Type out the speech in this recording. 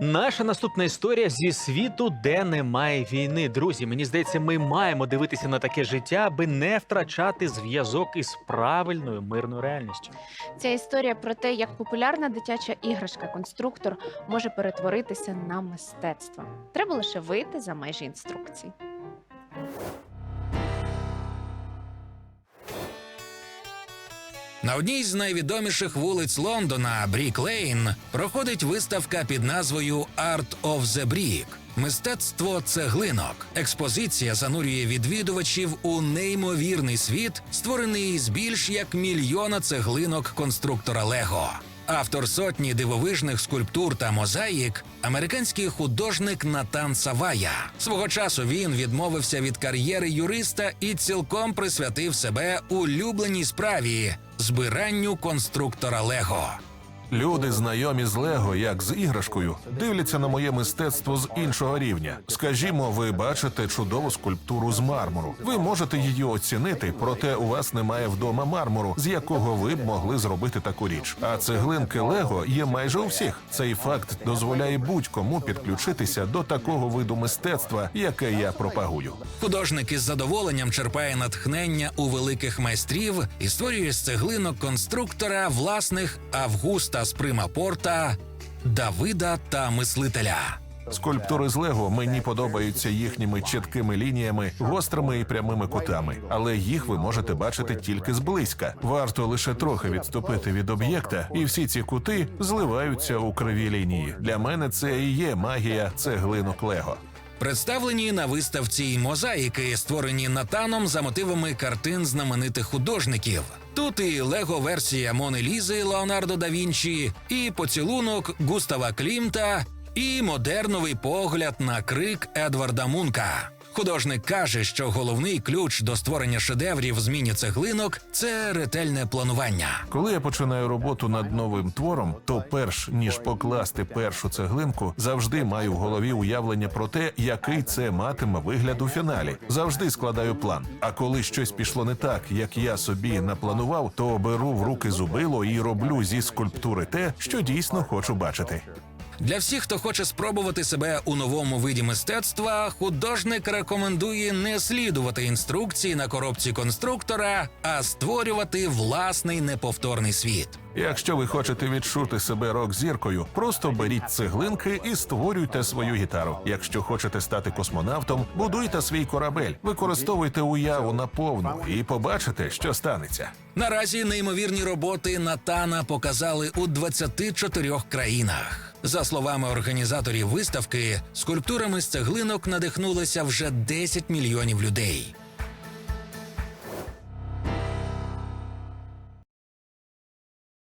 Наша наступна історія зі світу, де немає війни. Друзі, мені здається, ми маємо дивитися на таке життя, аби не втрачати зв'язок із правильною мирною реальністю. Ця історія про те, як популярна дитяча іграшка конструктор може перетворитися на мистецтво. Треба лише вийти за межі інструкцій. На одній з найвідоміших вулиць Лондона, Брік Лейн, проходить виставка під назвою Art of the Brick – мистецтво цеглинок. Експозиція занурює відвідувачів у неймовірний світ, створений з більш як мільйона цеглинок конструктора Лего. Автор сотні дивовижних скульптур та мозаїк американський художник Натан Савая. Свого часу він відмовився від кар'єри юриста і цілком присвятив себе улюбленій справі збиранню конструктора Лего. Люди, знайомі з Лего, як з іграшкою, дивляться на моє мистецтво з іншого рівня. Скажімо, ви бачите чудову скульптуру з мармуру. Ви можете її оцінити, проте у вас немає вдома мармуру, з якого ви б могли зробити таку річ. А цеглинки Лего є майже у всіх. Цей факт дозволяє будь-кому підключитися до такого виду мистецтва, яке я пропагую. Художник із задоволенням черпає натхнення у великих майстрів і створює з цеглинок конструктора власних Августа з Примапорта, Давида та мислителя. Скульптури з Лего мені подобаються їхніми чіткими лініями, гострими і прямими кутами, але їх ви можете бачити тільки зблизька. Варто лише трохи відступити від об'єкта, і всі ці кути зливаються у криві лінії. Для мене це і є магія цеглинок Лего. Представлені на виставці мозаїки, створені Натаном за мотивами картин знаменитих художників. Тут і лего-версія Мони Лізи Леонардо да Вінчі, і поцілунок Густава Клімта, і модерновий погляд на крик Едварда Мунка. Художник каже, що головний ключ до створення шедеврів з міні-цеглинок це ретельне планування. Коли я починаю роботу над новим твором, то перш ніж покласти першу цеглинку, завжди маю в голові уявлення про те, який це матиме вигляд у фіналі. Завжди складаю план. А коли щось пішло не так, як я собі напланував, то беру в руки зубило і роблю зі скульптури те, що дійсно хочу бачити. Для всіх, хто хоче спробувати себе у новому виді мистецтва, художник рекомендує не слідувати інструкції на коробці конструктора, а створювати власний неповторний світ. Якщо ви хочете відчути себе рок-зіркою, просто беріть цеглинки і створюйте свою гітару. Якщо хочете стати космонавтом, будуйте свій корабель, використовуйте уяву на повну і побачите, що станеться. Наразі неймовірні роботи Натана показали у 24 країнах. За словами організаторів виставки, скульптурами з цеглинок надихнулися вже 10 мільйонів людей.